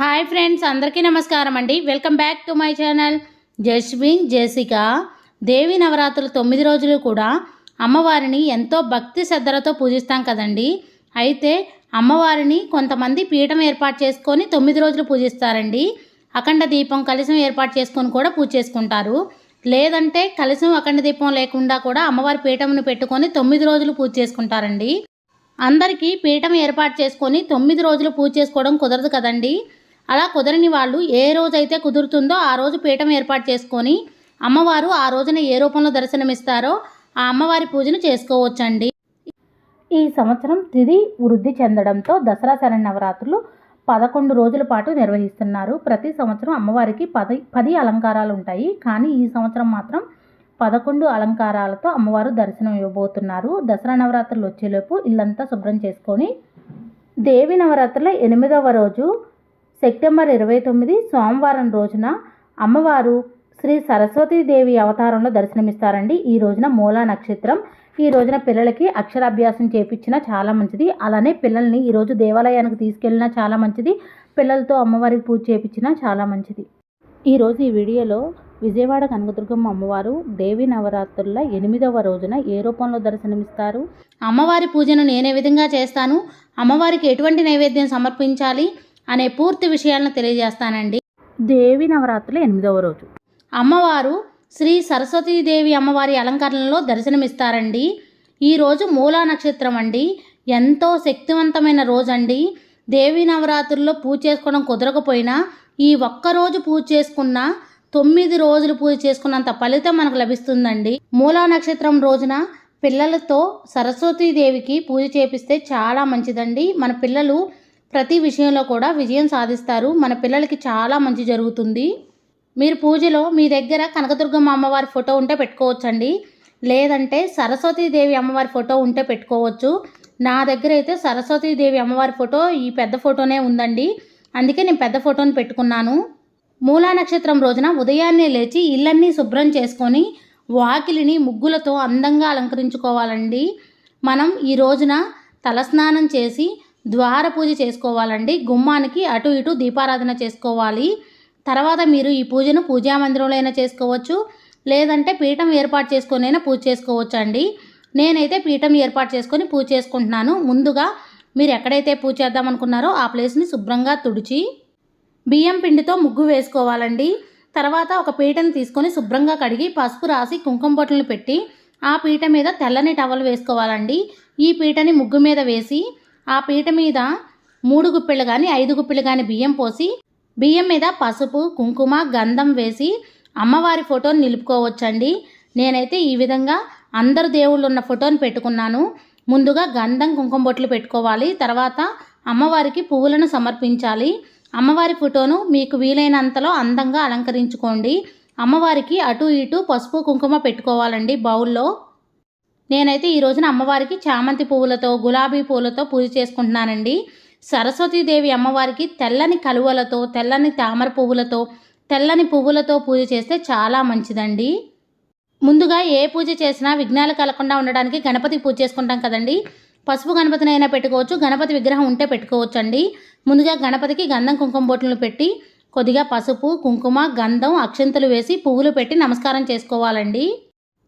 Hi friends అందరికీ నమస్కారం అండి. Welcome back to my channel. Jaswin జేసిక దేవి నవరాత్రులు తొమ్మిది రోజులు కూడా అమ్మవారిని ఎంతో భక్తి శ్రద్ధలతో పూజిస్తాం కదండి. అయితే అమ్మవారిని కొంతమంది పీఠం ఏర్పాటు చేసుకొని తొమ్మిది రోజులు పూజిస్తారండి. అఖండ దీపం కలశం ఏర్పాటు చేసుకొని కూడా పూజ చేసుకుంటారు. లేదంటే కలశం అఖండ దీపం లేకుండా కూడా అమ్మవారి పీఠంను పెట్టుకొని తొమ్మిది రోజులు పూజ చేసుకుంటారండి. అందరికీ పీఠం ఏర్పాటు చేసుకొని తొమ్మిది రోజులు పూజ చేసుకోవడం కుదరదు కదండి. అలా కుదరని వాళ్ళు ఏ రోజైతే కుదురుతుందో ఆ రోజు పీఠం ఏర్పాటు చేసుకొని అమ్మవారు ఆ రోజున ఏ రూపంలో దర్శనమిస్తారో ఆ అమ్మవారి పూజను చేసుకోవచ్చండి. ఈ సంవత్సరం తిది వృద్ధి చెందడంతో దసరా శరణవరాత్రులు పదకొండు రోజుల పాటు నిర్వహిస్తున్నారు. ప్రతి సంవత్సరం అమ్మవారికి పది పది అలంకారాలు ఉంటాయి. కానీ ఈ సంవత్సరం మాత్రం పదకొండు అలంకారాలతో అమ్మవారు దర్శనం ఇవ్వబోతున్నారు. దసరా నవరాత్రులు వచ్చేలోపు ఇల్లంతా శుభ్రం చేసుకొని దేవి నవరాత్రుల ఎనిమిదవ రోజు సెప్టెంబర్ ఇరవై తొమ్మిది సోమవారం రోజున అమ్మవారు శ్రీ సరస్వతీదేవి అవతారంలో దర్శనమిస్తారండి. ఈ రోజున మూలా నక్షత్రం. ఈ రోజున పిల్లలకి అక్షరాభ్యాసం చేపించినా చాలా మంచిది. అలానే పిల్లల్ని ఈరోజు దేవాలయానికి తీసుకెళ్ళినా చాలా మంచిది. పిల్లలతో అమ్మవారికి పూజ చేపించినా చాలా మంచిది. ఈరోజు ఈ వీడియోలో విజయవాడ కనకదుర్గమ్మ అమ్మవారు దేవి నవరాత్రుల ఎనిమిదవ రోజున ఏ రూపంలో దర్శనమిస్తారు? అమ్మవారి పూజను నేను ఏ విధంగా చేస్తాను? అమ్మవారికి ఎటువంటి నైవేద్యం సమర్పించాలి? అనే పూర్తి విషయాలను తెలియజేస్తానండి. దేవి నవరాత్రుల ఎనిమిదవ రోజు. అమ్మవారు శ్రీ సరస్వతీదేవి అమ్మవారి అలంకరణలో దర్శనమిస్తారండి. ఈరోజు మూలా నక్షత్రం అండి ఎంతో శక్తివంతమైన రోజండి. దేవి నవరాత్రుల్లో పూజ చేసుకోవడం కుదరకపోయినా ఈ ఒక్కరోజు పూజ చేసుకున్న తొమ్మిది రోజులు పూజ చేసుకున్నంత ఫలితం మనకు లభిస్తుందండి. మూలా నక్షత్రం రోజున పిల్లలతో సరస్వతీదేవికి పూజ చేపిస్తే చాలా మంచిదండి. మన పిల్లలు ప్రతి విషయంలో కూడా విజయం సాధిస్తారు. మన పిల్లలకి చాలా మంచి జరుగుతుంది. మీరు పూజలో మీ దగ్గర కనకదుర్గమ్మ అమ్మవారి ఫోటో ఉంటే పెట్టుకోవచ్చండి. లేదంటే సరస్వతీదేవి అమ్మవారి ఫోటో ఉంటే పెట్టుకోవచ్చు. నా దగ్గర అయితే సరస్వతీదేవి అమ్మవారి ఫోటో ఈ పెద్ద ఫోటోనే ఉందండి. అందుకే నేను పెద్ద ఫోటోని పెట్టుకున్నాను. మూలా నక్షత్రం రోజున ఉదయాన్నే లేచి ఇళ్ళన్నీ శుభ్రం చేసుకొని వాకిలిని ముగ్గులతో అందంగా అలంకరించుకోవాలండి. మనం ఈ రోజున తలస్నానం చేసి ద్వార పూజ చేసుకోవాలండి. గుమ్మానికి అటు ఇటు దీపారాధన చేసుకోవాలి. తర్వాత మీరు ఈ పూజను పూజా మందిరంలో అయినా చేసుకోవచ్చు. లేదంటే పీఠం ఏర్పాటు చేసుకొనైనా పూజ చేసుకోవచ్చు అండి నేనైతే పీఠం ఏర్పాటు చేసుకొని పూజ చేసుకుంటున్నాను. ముందుగా మీరు ఎక్కడైతే పూజ చేద్దాం అనుకున్నారో ఆ ప్లేస్ని శుభ్రంగా తుడిచి బియ్యం పిండితో ముగ్గు వేసుకోవాలండి. తర్వాత ఒక పీటను తీసుకొని శుభ్రంగా కడిగి పసుపు రాసి కుంకుమ బొట్టలను పెట్టి ఆ పీట మీద తెల్లని టవల్ వేసుకోవాలండి. ఈ పీటని ముగ్గు మీద వేసి ఆ పీట మీద మూడు గుప్పిళ్ళు కానీ ఐదు గుప్పిళ్ళు కానీ బియ్యం పోసి బియ్యం మీద పసుపు కుంకుమ గంధం వేసి అమ్మవారి ఫోటోని నిలుపుకోవచ్చండి. నేనైతే ఈ విధంగా అందరు దేవుళ్ళు ఉన్న ఫోటోని పెట్టుకున్నాను. ముందుగా గంధం కుంకుమ బొట్లు పెట్టుకోవాలి. తర్వాత అమ్మవారికి పువ్వులను సమర్పించాలి. అమ్మవారి ఫోటోను మీకు వీలైనంతలో అందంగా అలంకరించుకోండి. అమ్మవారికి అటు ఇటు పసుపు కుంకుమ పెట్టుకోవాలండి బౌల్లో. నేనైతే ఈ రోజున అమ్మవారికి చామంతి పువ్వులతో గులాబీ పువ్వులతో పూజ చేసుకుంటున్నానండి. సరస్వతీదేవి అమ్మవారికి తెల్లని కలువలతో తెల్లని తామర పువ్వులతో తెల్లని పువ్వులతో పూజ చేస్తే చాలా మంచిదండి. ముందుగా ఏ పూజ చేసినా విఘ్నాలు కలగకుండా ఉండడానికి గణపతి పూజ చేసుకుంటాం కదండి. పసుపు గణపతినైనా పెట్టుకోవచ్చు గణపతి విగ్రహం ఉంటే పెట్టుకోవచ్చు అండి ముందుగా గణపతికి గంధం కుంకుమ బొట్లను పెట్టి కొద్దిగా పసుపు కుంకుమ గంధం అక్షంతలు వేసి పువ్వులు పెట్టి నమస్కారం చేసుకోవాలండి.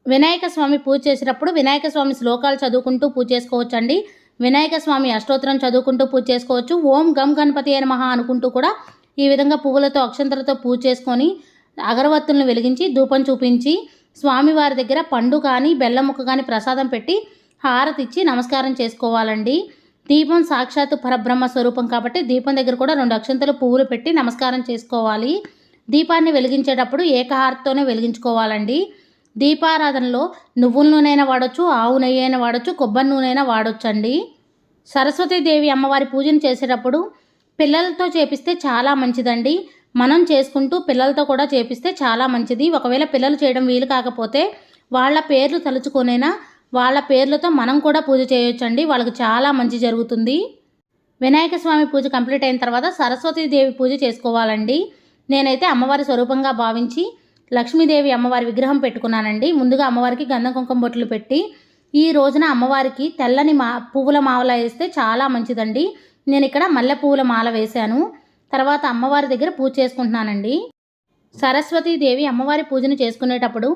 వినాయక స్వామి పూజ చేసేటప్పుడు వినాయక స్వామి శ్లోకాలు చదువుకుంటూ పూజ చేసుకోవచ్చు అండి వినాయక స్వామి అష్టోత్తరం చదువుకుంటూ పూజ చేసుకోవచ్చు. ఓం గం గణపతి అయిన మహా అనుకుంటూ కూడా ఈ విధంగా పువ్వులతో అక్షంతలతో పూజ చేసుకొని అగరవత్తులను వెలిగించి ధూపం చూపించి స్వామివారి దగ్గర పండు కానీ బెల్లం ముక్క కానీ ప్రసాదం పెట్టి హారతి ఇచ్చి నమస్కారం చేసుకోవాలండి. దీపం సాక్షాత్తు పరబ్రహ్మ స్వరూపం కాబట్టి దీపం దగ్గర కూడా రెండు అక్షంతలు పువ్వులు పెట్టి నమస్కారం చేసుకోవాలి. దీపాన్ని వెలిగించేటప్పుడు ఏకహారతోనే వెలిగించుకోవాలండి. దీపారాధనలో నువ్వుల నూనెైనా వాడచ్చు ఆవు నెయ్యి అయినా వాడచ్చు కొబ్బరి నూనె అయినా వాడొచ్చండి. సరస్వతీదేవి అమ్మవారి పూజను చేసేటప్పుడు పిల్లలతో చేపిస్తే చాలా మంచిదండి. మనం చేసుకుంటూ పిల్లలతో కూడా చేపిస్తే చాలా మంచిది. ఒకవేళ పిల్లలు చేయడం వీలు కాకపోతే వాళ్ళ పేర్లు తలుచుకొనైనా వాళ్ళ పేర్లతో మనం కూడా పూజ చేయొచ్చండి. వాళ్ళకి చాలా మంచి జరుగుతుంది. వినాయక స్వామి పూజ కంప్లీట్ అయిన తర్వాత సరస్వతీదేవి పూజ చేసుకోవాలండి. నేనైతే అమ్మవారి స్వరూపంగా భావించి లక్ష్మీదేవి అమ్మవారి విగ్రహం పెట్టుకున్నానండి. ముందుగా అమ్మవారికి గంధం కుంకుమ బొట్లు పెట్టి ఈ రోజున అమ్మవారికి తెల్లని మా పువ్వుల మాల వేస్తే చాలా మంచిదండి. నేను ఇక్కడ మల్లె పువ్వుల మాల వేశాను. తర్వాత అమ్మవారి దగ్గర పూజ చేసుకుంటున్నానండి. సరస్వతీదేవి అమ్మవారి పూజను చేసుకునేటప్పుడు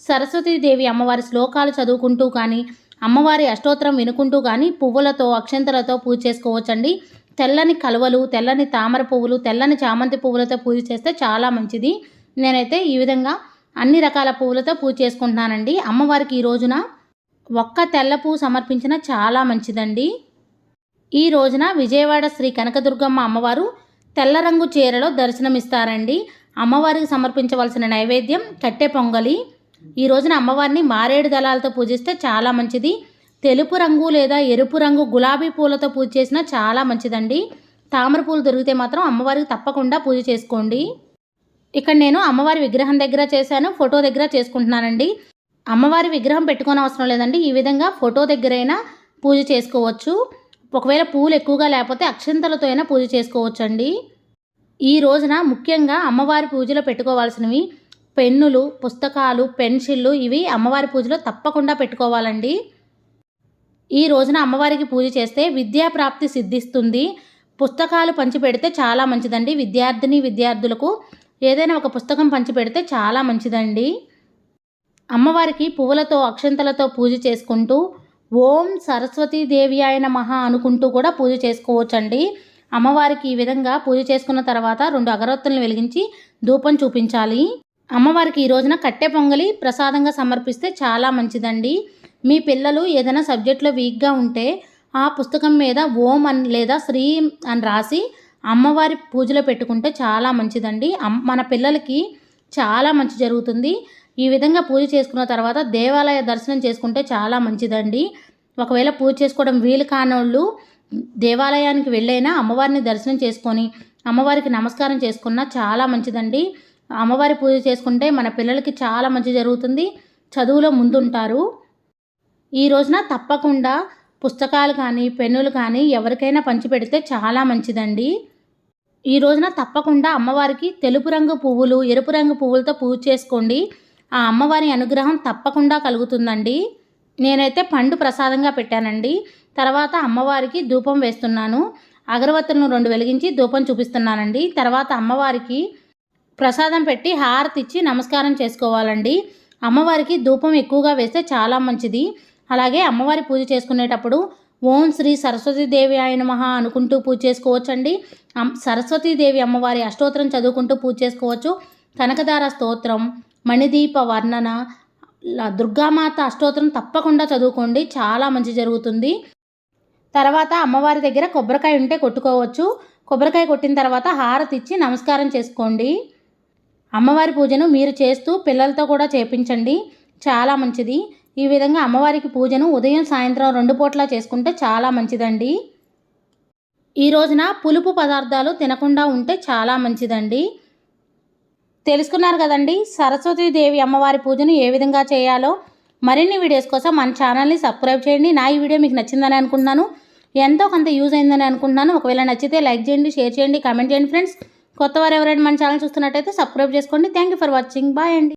సరస్వతీదేవి అమ్మవారి శ్లోకాలు చదువుకుంటూ కానీ అమ్మవారి అష్టోత్తరం వినుకుంటూ కానీ పువ్వులతో అక్షంతలతో పూజ చేసుకోవచ్చండి. తెల్లని కలువలు తెల్లని తామర పువ్వులు తెల్లని చామంతి పువ్వులతో పూజ చేస్తే చాలా మంచిది. నేనైతే ఈ విధంగా అన్ని రకాల పువ్వులతో పూజ చేసుకుంటున్నానండి. అమ్మవారికి ఈ రోజున ఒక్క తెల్ల పువ్వు సమర్పించిన చాలా మంచిదండి. ఈ రోజున విజయవాడ శ్రీ కనకదుర్గమ్మ అమ్మవారు తెల్ల రంగు చీరలో దర్శనమిస్తారండి. అమ్మవారికి సమర్పించవలసిన నైవేద్యం కట్టె పొంగలి. ఈ రోజున అమ్మవారిని మారేడు దళాలతో పూజిస్తే చాలా మంచిది. తెలుపు రంగు లేదా ఎరుపు రంగు గులాబీ పూలతో పూజ చేసినా చాలా మంచిదండి. తామర పూలు దొరికితే మాత్రం అమ్మవారికి తప్పకుండా పూజ చేసుకోండి. ఇక్కడ నేను అమ్మవారి విగ్రహం దగ్గర చేశాను ఫోటో దగ్గర చేసుకుంటున్నానండి. అమ్మవారి విగ్రహం పెట్టుకోని అవసరం లేదండి. ఈ విధంగా ఫోటో దగ్గరైనా పూజ చేసుకోవచ్చు. ఒకవేళ పూలు ఎక్కువగా లేకపోతే అక్షంతలతో అయినా పూజ చేసుకోవచ్చు అండి ఈ రోజున ముఖ్యంగా అమ్మవారి పూజలో పెట్టుకోవాల్సినవి పెన్నులు పుస్తకాలు పెన్సిళ్ళు ఇవి అమ్మవారి పూజలో తప్పకుండా పెట్టుకోవాలండి. ఈ రోజున అమ్మవారికి పూజ చేస్తే విద్యా ప్రాప్తి సిద్ధిస్తుంది. పుస్తకాలు పంచిపెడితే చాలా మంచిదండి. విద్యార్థిని విద్యార్థులకు ఏదైనా ఒక పుస్తకం పంచిపెడితే చాలా మంచిదండి. అమ్మవారికి పువ్వులతో అక్షంతలతో పూజ చేసుకుంటూ ఓం సరస్వతీదేవి ఆయన మహా అనుకుంటూ కూడా పూజ చేసుకోవచ్చండి. అమ్మవారికి ఈ విధంగా పూజ చేసుకున్న తర్వాత రెండు అగరత్తులను వెలిగించి ధూపం చూపించాలి. అమ్మవారికి ఈ రోజున కట్టె పొంగలి ప్రసాదంగా సమర్పిస్తే చాలా మంచిదండి. మీ పిల్లలు ఏదైనా సబ్జెక్ట్లో వీక్గా ఉంటే ఆ పుస్తకం మీద ఓం అని లేదా శ్రీ అని రాసి అమ్మవారి పూజలో పెట్టుకుంటే చాలా మంచిదండి. మన పిల్లలకి చాలా మంచి జరుగుతుంది. ఈ విధంగా పూజ చేసుకున్న తర్వాత దేవాలయ దర్శనం చేసుకుంటే చాలా మంచిదండి. ఒకవేళ పూజ చేసుకోవడం వీలు కానోళ్ళు దేవాలయానికి వెళ్ళైనా అమ్మవారిని దర్శనం చేసుకొని అమ్మవారికి నమస్కారం చేసుకున్నా చాలా మంచిదండి. అమ్మవారి పూజ చేసుకుంటే మన పిల్లలకి చాలా మంచి జరుగుతుంది. చదువులో ముందుంటారు. ఈ రోజున తప్పకుండా పుస్తకాలు కానీ పెన్నులు కానీ ఎవరికైనా పంచిపెడితే చాలా మంచిదండి. ఈ రోజున తప్పకుండా అమ్మవారికి తెలుపు రంగు పువ్వులు ఎరుపు రంగు పువ్వులతో పూజ చేసుకోండి. ఆ అమ్మవారి అనుగ్రహం తప్పకుండా కలుగుతుందండి. నేనైతే పండు ప్రసాదంగా పెట్టానండి. తర్వాత అమ్మవారికి ధూపం వేస్తున్నాను. అగరవత్తులను రెండు వెలిగించి ధూపం చూపిస్తున్నానండి. తర్వాత అమ్మవారికి ప్రసాదం పెట్టి హారతి ఇచ్చి నమస్కారం చేసుకోవాలండి. అమ్మవారికి ధూపం ఎక్కువగా వేస్తే చాలా మంచిది. అలాగే అమ్మవారి పూజ చేసుకునేటప్పుడు ఓం శ్రీ సరస్వతీదేవి ఆయన మహా అనుకుంటూ పూజ చేసుకోవచ్చండి. సరస్వతీదేవి అమ్మవారి అష్టోత్తరం చదువుకుంటూ పూజ చేసుకోవచ్చు. కనకదార స్తోత్రం మణిదీప వర్ణన దుర్గామాత అష్టోత్తరం తప్పకుండా చదువుకోండి. చాలా మంచి జరుగుతుంది. తర్వాత అమ్మవారి దగ్గర కొబ్బరికాయ ఉంటే కొట్టుకోవచ్చు. కొబ్బరికాయ కొట్టిన తర్వాత హారతి ఇచ్చి నమస్కారం చేసుకోండి. అమ్మవారి పూజను మీరు చేస్తూ పిల్లలతో కూడా చేపించండి. చాలా మంచిది. ఈ విధంగా అమ్మవారికి పూజను ఉదయం సాయంత్రం రెండు పూట్లా చేసుకుంటే చాలా మంచిదండి. ఈ రోజున పులుపు పదార్థాలు తినకుండా ఉంటే చాలా మంచిదండి. తెలుసుకున్నారు కదండి సరస్వతీదేవి అమ్మవారి పూజను ఏ విధంగా చేయాలో. మరిన్ని వీడియోస్ కోసం మన ఛానల్ని సబ్స్క్రైబ్ చేయండి. నా ఈ వీడియో మీకు నచ్చిందని అనుకుంటున్నాను. ఎంతో కొంత యూజ్ అయిందని అనుకుంటున్నాను. ఒకవేళ నచ్చితే లైక్ చేయండి షేర్ చేయండి కామెంట్ చేయండి ఫ్రెండ్స్. కొత్త వారు ఎవరైనా మన ఛానల్ చూస్తున్నట్టయితే సబ్స్క్రైబ్ చేసుకోండి. Thank for watching. బాయ్ అండి.